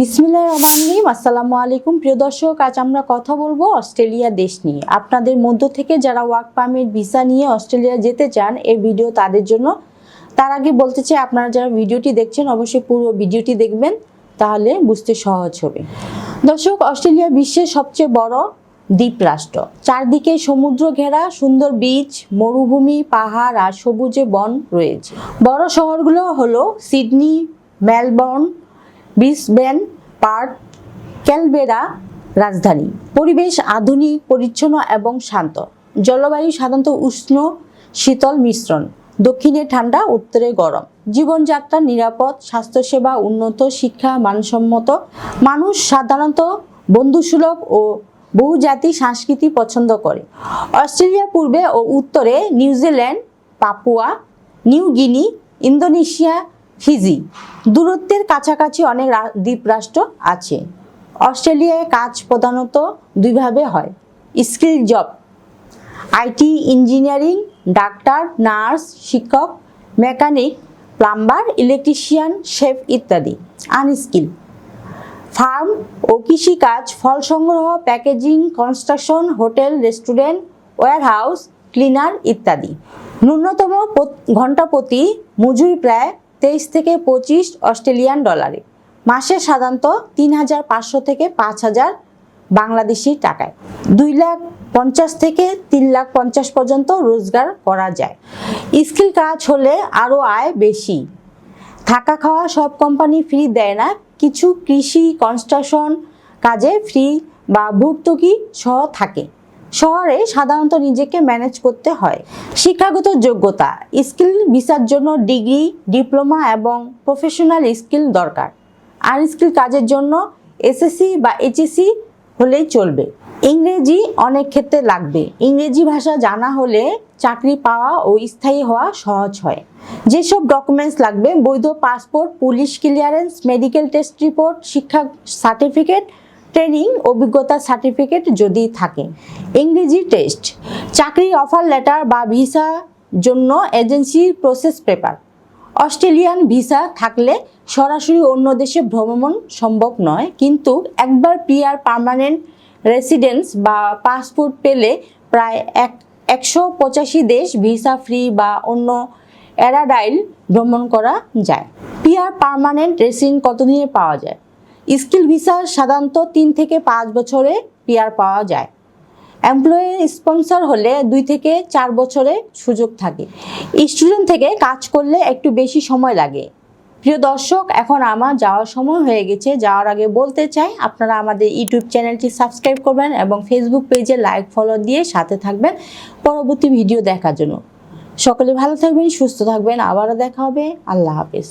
বিসমিল্লাহ রহমান রহিম। আসসালামু আলাইকুম। প্রিয় দর্শক, আজ আমরা কথা বলব অস্ট্রেলিয়া দেশ নিয়ে। আপনাদের মধ্য থেকে যারা ওয়ার্ক পারমিট, ভিসা নিয়ে অস্ট্রেলিয়া যেতে চান, এই ভিডিও তাদের জন্য। তার আগে বলতে চাই, আপনারা যারা ভিডিওটি দেখছেন, অবশ্যই পুরো ভিডিওটি দেখবেন, তাহলে বুঝতে সহজ হবে। দর্শক, অস্ট্রেলিয়া বিশ্বের সবচেয়ে বড় দ্বীপ রাষ্ট্র চারদিকে সমুদ্র ঘেরা, সুন্দর বিচ মরুভূমি, পাহাড় আর সবুজে বন রয়েছে। বড় শহরগুলো হলো Sydney, Melbourne Brisbane Perth Canberra রাজধানী। পরিবেশ আধুনিক, পরিচ্ছন্ন এবং শান্ত। জলবায়ু সাধারণত উষ্ণ, শীতল মিশ্রণ। দক্ষিণে ঠান্ডা, উত্তরে গরম। জীবনযাত্রা নিরাপদ, স্বাস্থ্যসেবা উন্নত, শিক্ষা মানসম্মত। মানুষ সাধারণত বন্ধুসুলভ ও বহুজাতি সংস্কৃতি পছন্দ করে। অস্ট্রেলিয়া পূর্বে ও উত্তরে New Zealand, Papua, New Guinea, Indonesia Fiji দূরত্বের কাছাকাছি অনেক রা- দ্বীপরাষ্ট্র আছে। অস্ট্রেলিয়ায় কাজ প্রধানত দুইভাবে হয়, skill job, IT engineering, doctor, nurse, শিক্ষক, মেকানিক, প্লাম্বার, ইলেকট্রিশিয়ান, শেফ ইত্যাদি, আনস্কিল। ফার্ম ও কৃষিকাজ, ফল সংগ্রহ, packaging, construction, hotel, restaurant warehouse cleaner ইত্যাদি। ন্যূনতম ঘণ্টা প্রতি মজুরি প্রায় তেইশ থেকে পঁচিশ অস্ট্রেলিয়ান ডলারে। মাসে সাধারণত তিন হাজার পাঁচশো থেকে পাঁচ হাজার বাংলাদেশি টাকায়। দুই লাখ পঞ্চাশ থেকে তিন লাখ পঞ্চাশ পর্যন্ত রোজগার করা যায়। স্কিল কাজ হলে আরও আয় বেশি। থাকা খাওয়া সব কোম্পানি ফ্রি দেয় না। কিছু কৃষি, কনস্ট্রাকশন কাজে ফ্রি বা ভর্তুকি সহ থাকে। শহরে সাধারণত নিজেকে ম্যানেজ করতে হয়। শিক্ষাগত যোগ্যতা স্কিল ভিসার জন্য ডিগ্রি ডিপ্লোমা এবং প্রফেশনাল স্কিল দরকার। আনস্কিল কাজের জন্য এসএসসি বা এইচএসসি হলেই চলবে। ইংরেজি অনেক ক্ষেত্রে লাগবে। ইংরেজি ভাষা জানা হলে চাকরি পাওয়া ও স্থায়ী হওয়া সহজ হয়। যেসব ডকুমেন্টস লাগবে, বৈধ passport police clearance medical test report শিক্ষা সার্টিফিকেট ট্রেনিং, অভিজ্ঞতা সার্টিফিকেট যদি থাকে। ইংরেজি টেস্ট চাকরির অফার লেটার বা ভিসা জন্য এজেন্সির প্রসেস পেপার অস্ট্রেলিয়ান ভিসা থাকলে সরাসরি অন্য দেশে ভ্রমণ সম্ভব নয়, কিন্তু একবার পিআর পার্মানেন্ট রেসিডেন্স বা পাসপোর্ট পেলে প্রায় এক, একশো পঁচাশি দেশ ভিসা ফ্রি বা অন্য অ্যারাডাইল ভ্রমণ করা যায়। পিআর পার্মানেন্ট রেসিডেন্ট কতদিনে পাওয়া যায়? স্কিল ভিসা সাধারণত তিন থেকে পাঁচ বছরে পিআর পাওয়া যায়। এমপ্লয়ি স্পন্সর হলে দুই থেকে চার বছরে সুযোগ থাকে। স্টুডেন্ট থেকে কাজ করলে একটু বেশি সময় লাগে। প্রিয় দর্শক, এখন আমার যাওয়ার সময় হয়ে গেছে। যাওয়ার আগে বলতে চাই, আপনারা আমাদের ইউটিউব চ্যানেলটি সাবস্ক্রাইব করবেন এবং ফেসবুক পেজে লাইক ফলো দিয়ে সাথে থাকবেন পরবর্তী ভিডিও দেখার জন্য। সকলে ভালো থাকবেন, সুস্থ থাকবেন। আবারও দেখা হবে। আল্লাহ হাফেজ।